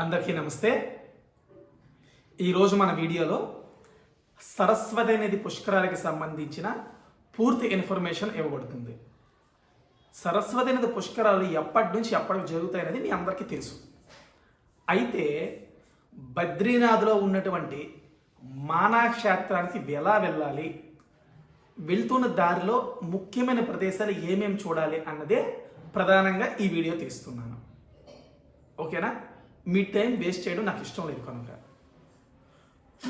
అందరికీ నమస్తే. ఈరోజు మన వీడియోలో సరస్వతి అనేది పుష్కరాలకి సంబంధించిన పూర్తి ఇన్ఫర్మేషన్ ఇవ్వబడుతుంది. సరస్వతి అనేది పుష్కరాలు ఎప్పటి నుంచి ఎప్పటికి జరుగుతాయనేది మీ అందరికీ తెలుసు. అయితే బద్రీనాథ్లో ఉన్నటువంటి మానాక్షేత్రానికి ఎలా వెళ్ళాలి? వెళ్తున్న దారిలో ముఖ్యమైన ప్రదేశాలు ఏమేమి చూడాలి అన్నదే ప్రధానంగా ఈ వీడియో తీస్తున్నాను. ఓకేనా? మీ టైం వేస్ట్ చేయడం నాకు ఇష్టం లేదు కనుక.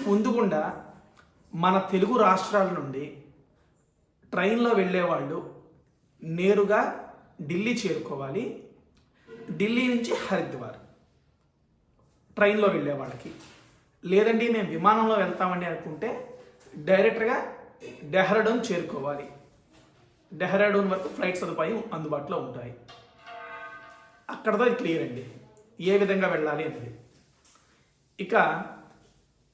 ముందుగుండా మన తెలుగు రాష్ట్రాల నుండి ట్రైన్లో వెళ్ళేవాళ్ళు నేరుగా ఢిల్లీ చేరుకోవాలి. ఢిల్లీ నుంచి హరిద్వార్ ట్రైన్లో వెళ్ళే వాళ్ళకి. లేదండి మేము విమానంలో వెళ్తామండి అనుకుంటే డైరెక్ట్గా డెహ్రాడూన్ చేరుకోవాలి. డెహ్రాడూన్ వరకు ఫ్లైట్ సదుపాయం అందుబాటులో ఉంటాయి. అక్కడతో క్లియర్ అండి. ఏ విధంగా వెళ్ళాలి అనేది ఇక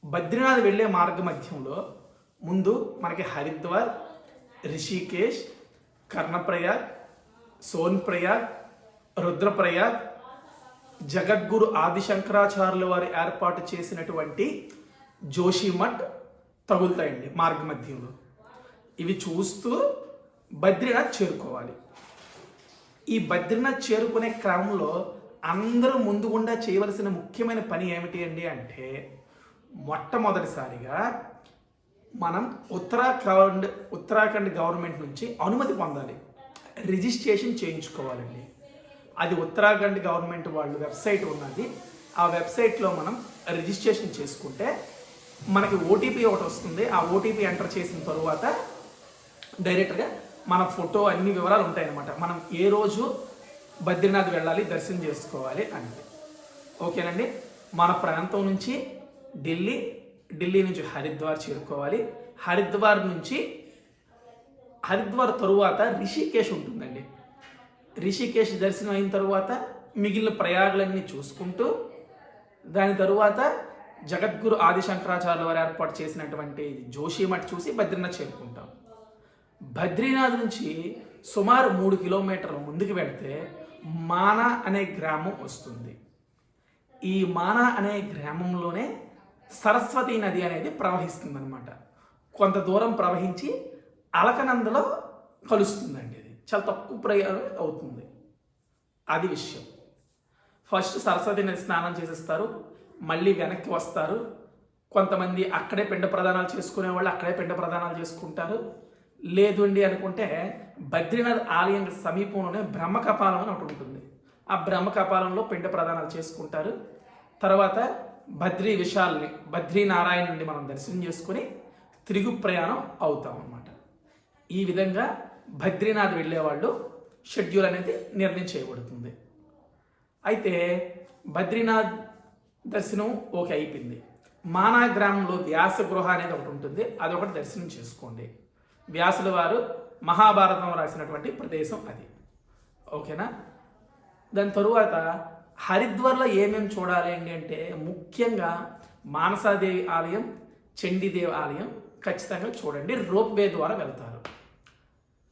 బద్రీనాథ్ వెళ్ళే మార్గ మధ్యంలో ముందు మనకి హరిద్వార్ రిషికేశ్ కర్ణప్రయాగ్ సోన్ప్రయాగ్ రుద్రప్రయాగ్ జగద్గురు ఆదిశంకరాచార్యుల వారు ఏర్పాటు చేసినటువంటి జోషిమఠ్ తగులుతాయండి మార్గ మధ్యంలో ఇవి చూస్తూ బద్రీనాథ్ చేరుకోవాలి. ఈ బద్రీనాథ్ చేరుకునే క్రమంలో అందరూ ముందుగుండా చేయవలసిన ముఖ్యమైన పని ఏమిటి అండి అంటే మొట్టమొదటిసారిగా మనం ఉత్తరాఖండ్ ఉత్తరాఖండ్ గవర్నమెంట్ నుంచి అనుమతి పొందాలి. రిజిస్ట్రేషన్ చేయించుకోవాలండి. అది ఉత్తరాఖండ్ గవర్నమెంట్ వాళ్ళు వెబ్సైట్ ఉన్నది. ఆ వెబ్సైట్లో మనం రిజిస్ట్రేషన్ చేసుకుంటే మనకి ఓటీపీ ఒకటి వస్తుంది. ఆ ఓటీపీ ఎంటర్ చేసిన తరువాత డైరెక్ట్గా మన ఫోటో అన్ని వివరాలు ఉంటాయన్నమాట. మనం ఏ రోజు బద్రీనాథ్ వెళ్ళాలి దర్శనం చేసుకోవాలి అనేది ఓకేనండి? మన ప్రాంతం నుంచి ఢిల్లీ ఢిల్లీ నుంచి హరిద్వార్ చేరుకోవాలి. హరిద్వార్ నుంచి హరిద్వార్ తరువాత రిషికేశ్ ఉంటుందండి. రిషికేశ్ దర్శనం అయిన తర్వాత మిగిలిన ప్రయాగులన్నీ చూసుకుంటూ దాని తరువాత జగద్గురు ఆదిశంకరాచార్యుల వారు ఏర్పాటు చేసినటువంటి జోషిమఠ్ చూసి బద్రీనాథ్ చేరుకుంటాం. బద్రీనాథ్ నుంచి సుమారు మూడు కిలోమీటర్ల ముందుకు వెళితే మానా అనే గ్రామం వస్తుంది. ఈ మానా అనే గ్రామంలోనే సరస్వతి నది అనేది ప్రవహిస్తుంది అనమాట కొంత దూరం ప్రవహించి అలకనందలో కలుస్తుందండి ఇది. చాలా తక్కువ ప్రయాణం అవుతుంది. అది విషయం. ఫస్ట్ సరస్వతి నది స్నానం చేసేస్తారు మళ్ళీ వెనక్కి వస్తారు. కొంతమంది అక్కడే పిండ ప్రదానాలు చేసుకునే వాళ్ళు అక్కడే పిండ ప్రదానాలు చేసుకుంటారు. లేదు అండి అనుకుంటే బద్రీనాథ్ ఆలయం సమీపంలోనే బ్రహ్మకపాలం అని ఒకటి ఉంటుంది. ఆ బ్రహ్మకపాలంలో పిండ ప్రదానాలు చేసుకుంటారు. తర్వాత బద్రీ విశాల్ని బద్రీనారాయణుని మనం దర్శనం చేసుకుని తిరుగు ప్రయాణం అవుతాం అన్నమాట. ఈ విధంగా బద్రీనాథ్ వెళ్ళేవాళ్ళు షెడ్యూల్ అనేది నిర్ణయం చేయబడుతుంది. అయితే బద్రీనాథ్ దర్శనం ఓకే అయిపోయింది. మానా గ్రామంలో వ్యాస గృహ అనేది ఒకటి ఉంటుంది. అదొకటి దర్శనం చేసుకోండి. వ్యాసుల వారు మహాభారతం రాసినటువంటి ప్రదేశం అది. ఓకేనా? దాని తరువాత హరిద్వార్లో ఏమేమి చూడాలి అండి అంటే ముఖ్యంగా మానసాదేవి ఆలయం చండీదేవి ఆలయం ఖచ్చితంగా చూడండి. రోప్ వే ద్వారా వెళ్తారు.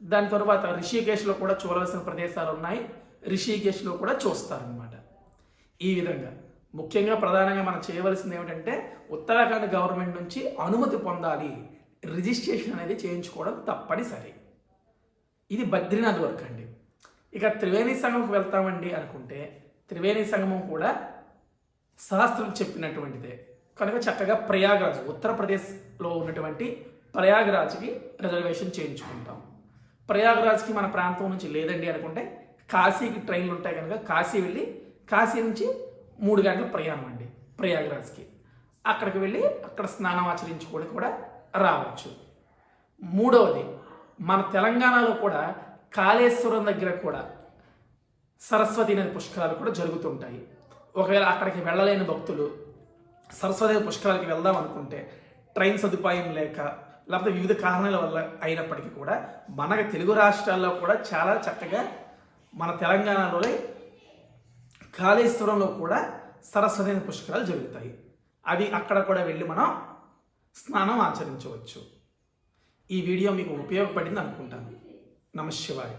దాని తర్వాత రిషికేశ్లో కూడా చూడవలసిన ప్రదేశాలు ఉన్నాయి. రిషికేశ్లో కూడా చూస్తారనమాట ఈ విధంగా ముఖ్యంగా ప్రధానంగా మనం చేయవలసింది ఏమిటంటే ఉత్తరాఖండ్ గవర్నమెంట్ నుంచి అనుమతి పొందాలి. రిజిస్ట్రేషన్ అనేది చేయించుకోవడం తప్పనిసరి. ఇది బద్రీనాథ్ వరకు అండి. ఇక త్రివేణి సంఘంకి వెళ్తామండి అనుకుంటే త్రివేణి సంగమం కూడా శాస్త్రం చెప్పినటువంటిదే. కనుక చక్కగా ప్రయాగరాజ్ ఉత్తరప్రదేశ్లో ఉన్నటువంటి ప్రయాగరాజ్కి రిజర్వేషన్ చేయించుకుంటాం. ప్రయాగరాజ్కి మన ప్రాంతం నుంచి లేదండి అనుకుంటే కాశీకి ట్రైన్లు ఉంటాయి కనుక కాశీ వెళ్ళి కాశీ నుంచి మూడు గంటల ప్రయాణం అండి ప్రయాగరాజ్కి. అక్కడికి వెళ్ళి అక్కడ స్నానం ఆచరించుకొని కూడా రావచ్చు. మూడవది మన తెలంగాణలో కూడా కాళేశ్వరం దగ్గర కూడా సరస్వతి నది పుష్కరాలు కూడా జరుగుతుంటాయి. ఒకవేళ అక్కడికి వెళ్ళలేని భక్తులు సరస్వతి పుష్కరాలకి వెళ్దాం అనుకుంటే ట్రైన్ సదుపాయం లేక లేకపోతే వివిధ కారణాల వల్ల అయినప్పటికీ కూడా మన తెలుగు రాష్ట్రాల్లో కూడా చాలా చక్కగా మన తెలంగాణలోనే కాళేశ్వరంలో కూడా సరస్వతి పుష్కరాలు జరుగుతాయి. అవి అక్కడ కూడా వెళ్ళి మనం స్నానం ఆచరించవచ్చు. ఈ వీడియో మీకు ఉపయోగపడింది అనుకుంటాను నమశివాయ్